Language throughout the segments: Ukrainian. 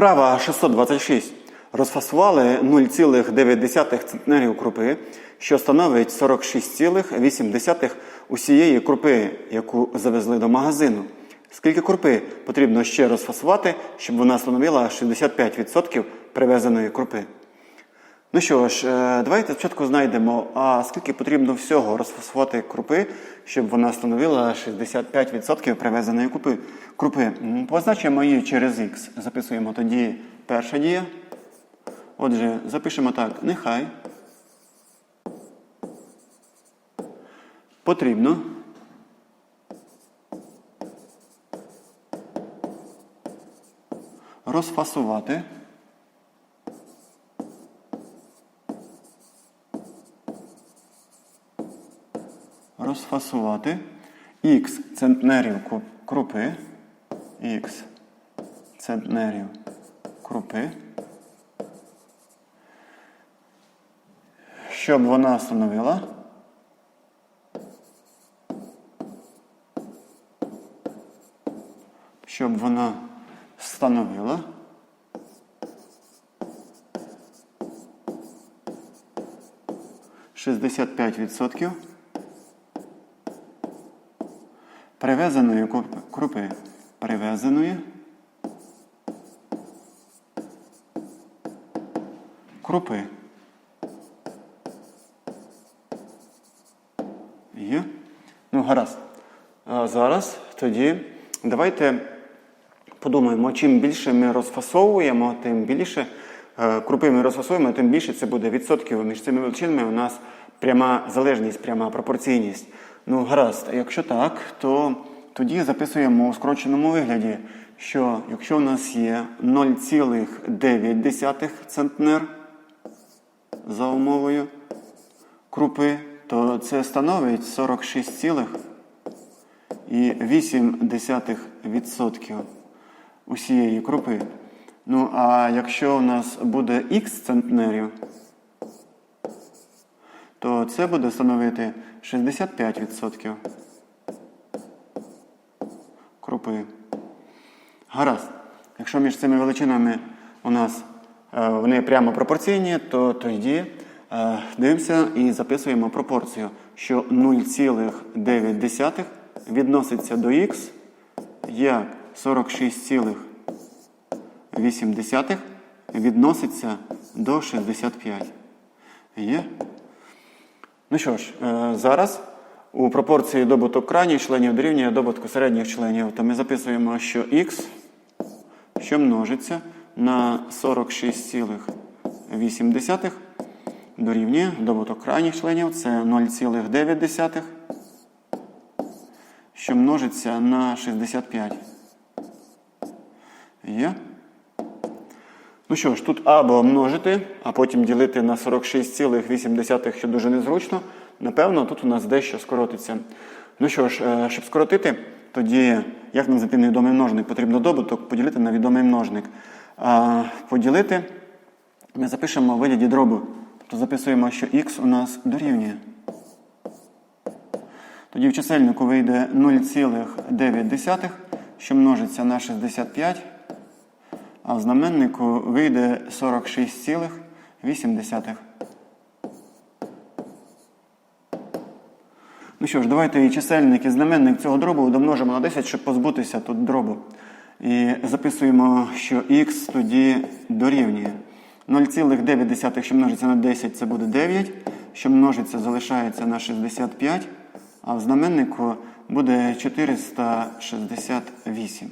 Вправа 626. Розфасували 0,9 центнерів крупи, що становить 46,8 усієї крупи, яку завезли до магазину. Скільки крупи потрібно ще розфасувати, щоб вона становила 65% привезеної крупи? Ну що ж, е, давайте спочатку знайдемо, а скільки потрібно всього розфасувати крупи, щоб вона становила 65% привезеної крупи. крупи. Позначимо її через Х. Записуємо тоді перша дія. Отже, запишемо так, нехай. Потрібно. Розфасувати. Розфасувати х центнерів крупи, х центнерів крупи, щоб вона становила щоб вона становила шістдесят п'ять відсотків Привезеної крупи. Привезеної крупи. Є? Ну, гаразд. А зараз тоді давайте подумаємо, чим більше ми розфасовуємо, тим більше е, крупи ми розфасовуємо, тим більше це буде відсотків. Між цими величинами у нас пряма залежність, пряма пропорційність. Ну, гаразд, а якщо так, то тоді записуємо у скороченому вигляді, що якщо у нас є 0,9 центнер за умовою крупи, то це становить 46,8% усієї крупи. Ну, а якщо у нас буде х центнерів, то це буде становити 65% крупи. Гаразд. Якщо між цими величинами у нас е, вони прямо пропорційні, то тоді е, дивимося і записуємо пропорцію, що 0,9 відноситься до х як 46,8 відноситься до 65. Є? Ну що ж, е, зараз у пропорції добуток крайніх членів дорівнює добутку середніх членів, то ми записуємо, що х, що множиться на 46,8 дорівнює добуток крайніх членів, це 0,9, що множиться на 65. Є? Ну що ж, тут або множити, а потім ділити на 46,8, що дуже незручно. Напевно, тут у нас дещо скоротиться. Ну що ж, е, щоб скоротити, тоді як знайти невідомий множник? Потрібно добуток поділити на відомий множник. А поділити ми запишемо в вигляді дробу. Тобто записуємо, що х у нас дорівнює. Тоді в чисельнику вийде 0,9, що множиться на 65. А в знаменнику вийде 46,8. Ну що ж, давайте і чисельник, і знаменник цього дробу домножимо на 10, щоб позбутися тут дробу. І записуємо, що х тоді дорівнює. 0,9, що множиться на 10, це буде 9, що множиться, залишається на 65, а в знаменнику буде 468.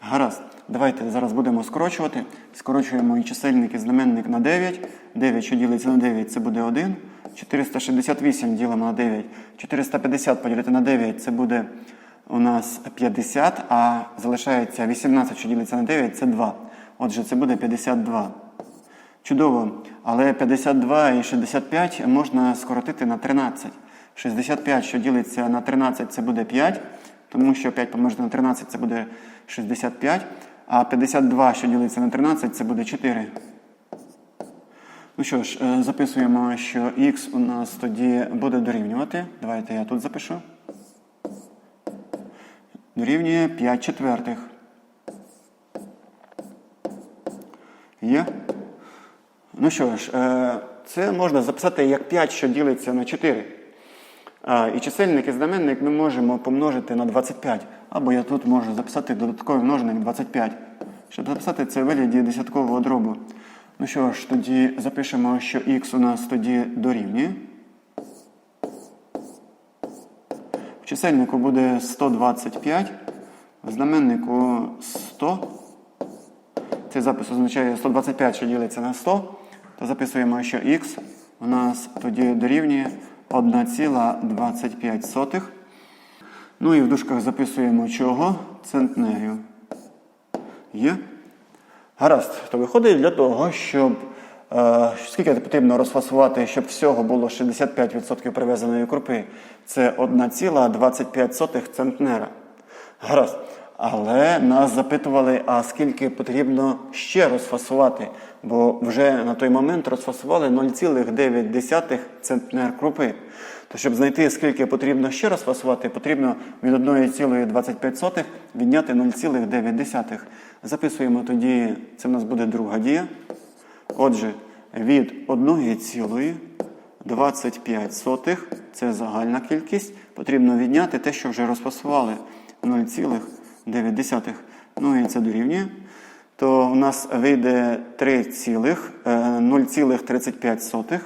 Гаразд. Давайте зараз будемо скорочувати. Скорочуємо і чисельник, і знаменник на 9. 9, що ділиться на 9, це буде 1. 468 ділимо на 9. 450 поділити на 9, це буде у нас 50, а залишається 18, що ділиться на 9, це 2. Отже, це буде 52. Чудово. Але 52 і 65 можна скоротити на 13. 65, що ділиться на 13, це буде 5, тому що 5 помножити на 13 це буде 65. А 52, що ділиться на 13, це буде 4. Ну що ж, е, записуємо, що х у нас тоді буде дорівнювати. Давайте я тут запишу. Дорівнює 5 четвертих. Є? Ну що ж, е, це можна записати як 5, що ділиться на 4. І чисельник і знаменник ми можемо помножити на 25. Або я тут можу записати додатковий множник 25. Щоб записати це в вигляді десяткового дробу. Ну що ж, тоді запишемо, що х у нас тоді дорівнює. В чисельнику буде 125, в знаменнику 100. Цей запис означає 125, що ділиться на 100. То записуємо, що х у нас тоді дорівнює 1,25. Ну і в дужках записуємо чого? Центнерів. Є? Гаразд, то виходить для того, щоб е, скільки потрібно розфасувати, щоб всього було 65% привезеної крупи. Це 1,25 центнера. Гаразд. Але нас запитували, а скільки потрібно ще розфасувати, бо вже на той момент розфасували 0,9 центнер крупи. То щоб знайти, скільки потрібно ще розфасувати, потрібно від 1,25 відняти 0,9. Записуємо тоді, це в нас буде друга дія. Отже, від 1,25 це загальна кількість, потрібно відняти те, що вже розфасували 0,9. Ну і це дорівнює. То у нас вийде 3 е, 0,35.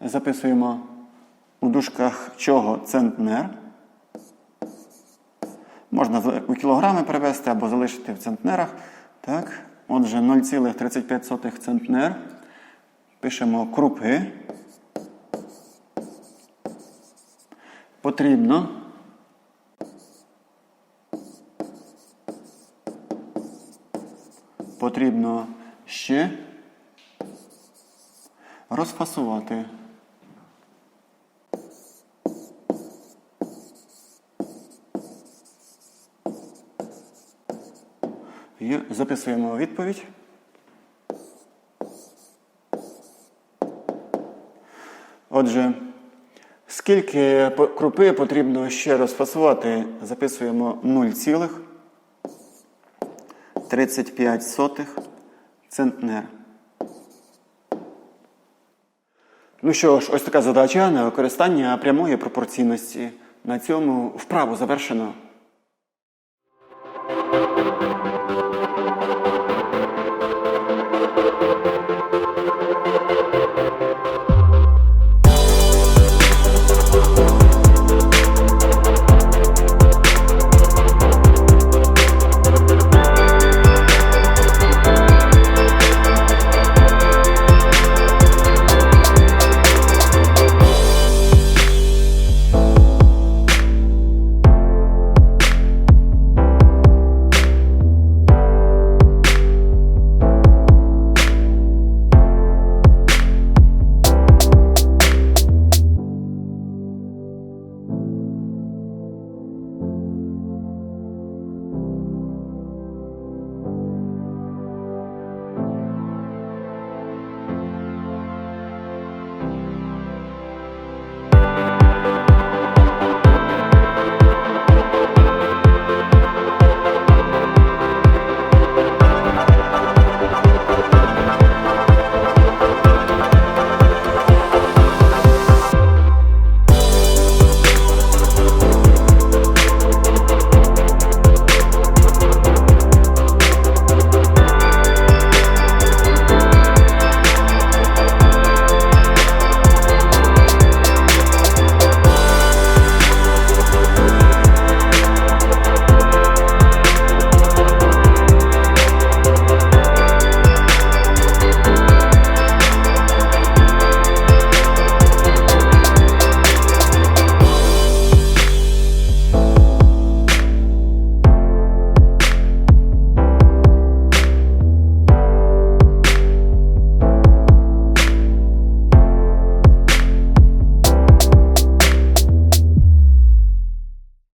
Записуємо у дужках чого центнер. Можна у кілограми перевести або залишити в центнерах. Так. Отже, 0,35 центнер. Пишемо крупи. Потрібно. Потрібно ще розфасувати. Є. Записуємо відповідь. Отже, скільки крупи потрібно ще розфасувати? Записуємо 0,35 центнер. Ну що ж, ось така задача на використання прямої пропорційності. На цьому вправу завершено.